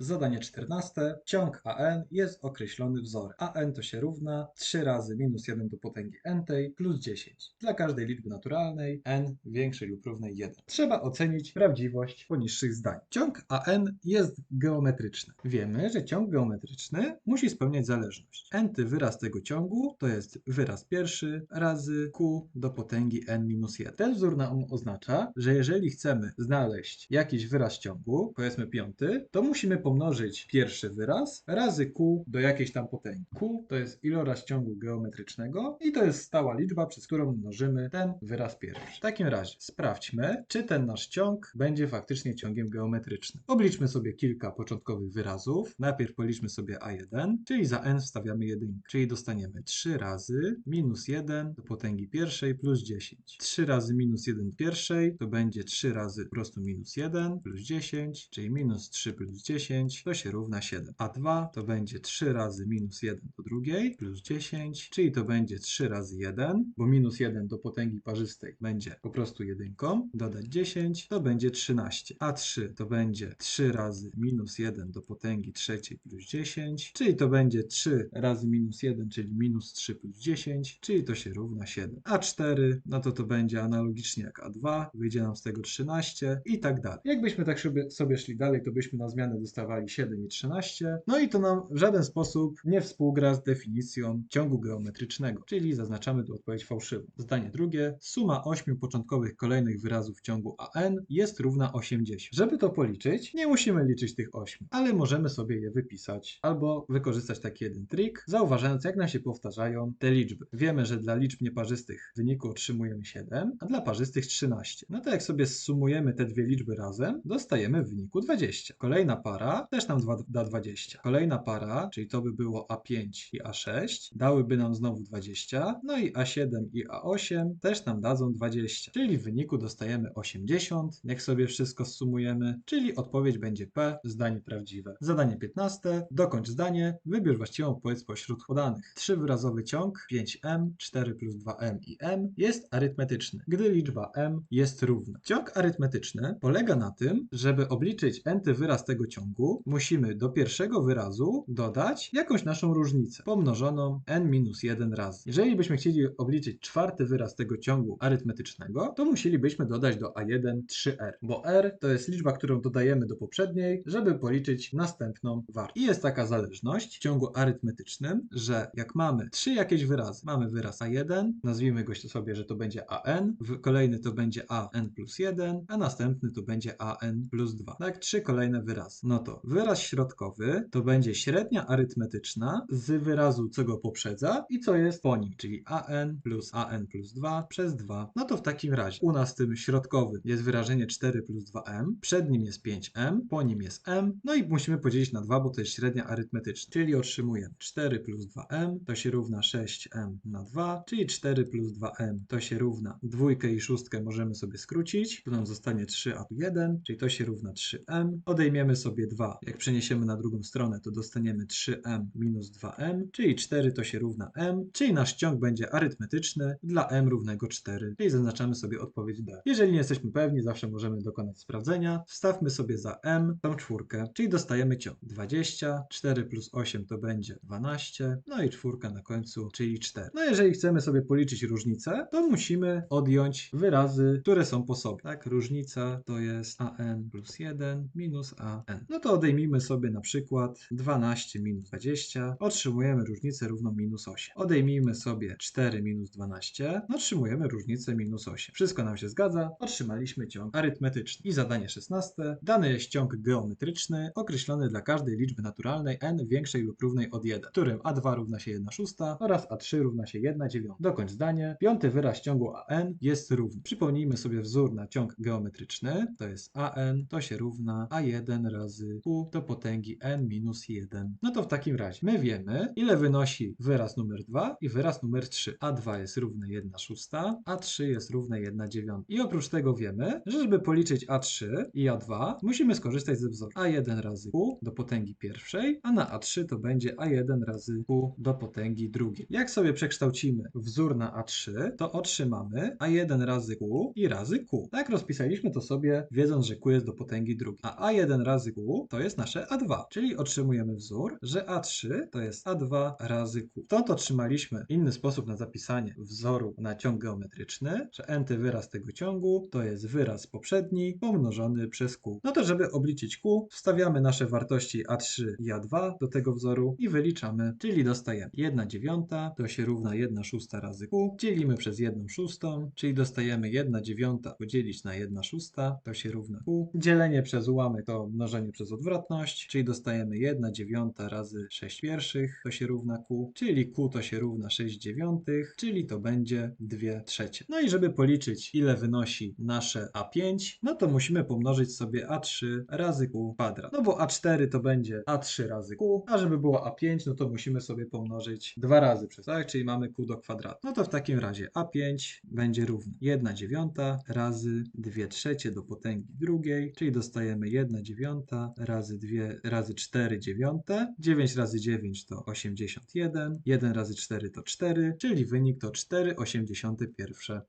Zadanie 14. Ciąg AN jest określony wzorem. AN to się równa 3 razy minus 1 do potęgi n tej plus 10. Dla każdej liczby naturalnej n większej lub równej 1. Trzeba ocenić prawdziwość poniższych zdań. Ciąg AN jest geometryczny. Wiemy, że ciąg geometryczny musi spełniać zależność. Nty wyraz tego ciągu to jest wyraz pierwszy razy q do potęgi n minus 1. Ten wzór nam oznacza, że jeżeli chcemy znaleźć jakiś wyraz ciągu, powiedzmy piąty, to musimy pomnożyć pierwszy wyraz razy q do jakiejś tam potęgi. q to jest iloraz ciągu geometrycznego i to jest stała liczba, przez którą mnożymy ten wyraz pierwszy. W takim razie sprawdźmy, czy ten nasz ciąg będzie faktycznie ciągiem geometrycznym. Obliczmy sobie kilka początkowych wyrazów. Najpierw policzmy sobie a1, czyli za n wstawiamy 1, czyli dostaniemy 3 razy minus 1 do potęgi pierwszej plus 10. 3 razy minus 1 pierwszej to będzie 3 razy po prostu minus 1 plus 10, czyli minus 3 plus 10 to się równa 7. A 2 to będzie 3 razy minus 1 do drugiej plus 10, czyli to będzie 3 razy 1, bo minus 1 do potęgi parzystej będzie po prostu jedynką, dodać 10 to będzie 13. A 3 to będzie 3 razy minus 1 do potęgi trzeciej plus 10, czyli to będzie 3 razy minus 1, czyli minus 3 plus 10, czyli to się równa 7. A 4 no to to będzie analogicznie jak A2, wyjdzie nam z tego 13 i tak dalej. Jakbyśmy tak sobie, szli dalej, to byśmy na zmianę dostawali 7 i 13. No i to nam w żaden sposób nie współgra z definicją ciągu geometrycznego, czyli zaznaczamy tu odpowiedź fałszywą. Zdanie drugie. Suma 8 początkowych kolejnych wyrazów w ciągu AN jest równa 80. Żeby to policzyć, nie musimy liczyć tych 8, ale możemy sobie je wypisać albo wykorzystać taki jeden trik, zauważając jak nam się powtarzają te liczby. Wiemy, że dla liczb nieparzystych w wyniku otrzymujemy 7, a dla parzystych 13. No to jak sobie sumujemy te dwie liczby razem, dostajemy w wyniku 20. Kolejna para też nam da 20. Kolejna para, czyli to by było A5 i A6, dałyby nam znowu 20. No i A7 i A8 też nam dadzą 20. Czyli w wyniku dostajemy 80, jak sobie wszystko zsumujemy, czyli odpowiedź będzie P, zdanie prawdziwe. Zadanie 15. Dokończ zdanie, wybierz właściwą odpowiedź spośród podanych. Trzywyrazowy ciąg 5m, 4 plus 2m i m jest arytmetyczny, gdy liczba m jest równa. Ciąg arytmetyczny polega na tym, żeby obliczyć nty wyraz tego ciągu, musimy do pierwszego wyrazu dodać jakąś naszą różnicę, pomnożoną n minus 1 razy. Jeżeli byśmy chcieli obliczyć czwarty wyraz tego ciągu arytmetycznego, to musielibyśmy dodać do a1 3r, bo r to jest liczba, którą dodajemy do poprzedniej, żeby policzyć następną wartość. I jest taka zależność w ciągu arytmetycznym, że jak mamy trzy jakieś wyrazy, mamy wyraz a1, nazwijmy go sobie, że to będzie an, kolejny to będzie an plus 1, a następny to będzie an plus 2. Tak, trzy kolejne wyrazy. No to wyraz środkowy to będzie średnia arytmetyczna z wyrazu, co go poprzedza i co jest po nim, czyli an plus an plus 2 przez 2. No to w takim razie u nas tym środkowym jest wyrażenie 4 plus 2m, przed nim jest 5m, po nim jest m, no i musimy podzielić na 2, bo to jest średnia arytmetyczna, czyli otrzymujemy 4 plus 2m to się równa 6m na 2, czyli 4 plus 2m to się równa dwójkę i szóstkę możemy sobie skrócić, tu nam zostanie 3, a tu 1, czyli to się równa 3m. Odejmiemy sobie 2, jak przeniesiemy na drugą stronę, to dostaniemy 3m minus 2m, czyli 4 to się równa m, czyli nasz ciąg będzie arytmetyczny dla m równego 4, czyli zaznaczamy sobie odpowiedź D. Jeżeli nie jesteśmy pewni, zawsze możemy dokonać sprawdzenia. Wstawmy sobie za m tą czwórkę, czyli dostajemy ciąg 20, 4 plus 8 to będzie 12, no i czwórka na końcu, czyli 4. No jeżeli chcemy sobie policzyć różnicę, to musimy odjąć wyrazy, które są po sobie. Tak, różnica to jest an plus 1 minus an. No to odejmijmy sobie na przykład 12 minus 20, otrzymujemy różnicę równą minus 8. Odejmijmy sobie 4 minus 12, otrzymujemy różnicę minus 8. Wszystko nam się zgadza, otrzymaliśmy ciąg arytmetyczny. I zadanie 16. Dany jest ciąg geometryczny określony dla każdej liczby naturalnej n większej lub równej od 1, którym a2 równa się 1 szósta oraz a3 równa się 1 dziewiąta. Dokończ zdanie. Piąty wyraz ciągu an jest równy. Przypomnijmy sobie wzór na ciąg geometryczny. To jest an, to się równa a1 razy q do potęgi n minus 1. No to w takim razie my wiemy, ile wynosi wyraz numer 2 i wyraz numer 3. a2 jest równe 1 szósta, a3 jest równe 1 dziewiąta. I oprócz tego wiemy, że żeby policzyć a3 i a2, musimy skorzystać ze wzoru a1 razy q do potęgi pierwszej, a na a3 to będzie a1 razy q do potęgi drugiej. Jak sobie przekształcimy wzór na a3, to otrzymamy a1 razy q i razy q. Tak rozpisaliśmy to sobie, wiedząc, że q jest do potęgi drugiej. A a1 razy q to jest nasze A2, czyli otrzymujemy wzór, że A3 to jest A2 razy Q. Stąd otrzymaliśmy inny sposób na zapisanie wzoru na ciąg geometryczny, że n-ty wyraz tego ciągu to jest wyraz poprzedni pomnożony przez Q. No to żeby obliczyć Q, wstawiamy nasze wartości A3 i A2 do tego wzoru i wyliczamy, czyli dostajemy 1 dziewiąta to się równa 1 szósta razy Q, dzielimy przez 1 szóstą, czyli dostajemy 1 dziewiąta podzielić na 1 szósta, to się równa Q. Dzielenie przez ułamek to mnożenie przez odwrotność, czyli dostajemy 1 dziewiąta razy 6 pierwszych, to się równa Q, czyli Q to się równa 6 dziewiątych, czyli to będzie 2 trzecie. No i żeby policzyć ile wynosi nasze A5, no to musimy pomnożyć sobie A3 razy Q kwadrat. No bo A4 to będzie A3 razy Q, a żeby było A5, no to musimy sobie pomnożyć dwa razy przez tak, czyli mamy Q do kwadratu. No to w takim razie A5 będzie równe 1 dziewiąta razy 2 trzecie do potęgi drugiej, czyli dostajemy 1 dziewiąta razy 2 razy 4 dziewiąte. 9 razy 9 to 81, 1 razy 4 to 4, czyli wynik to 4,81.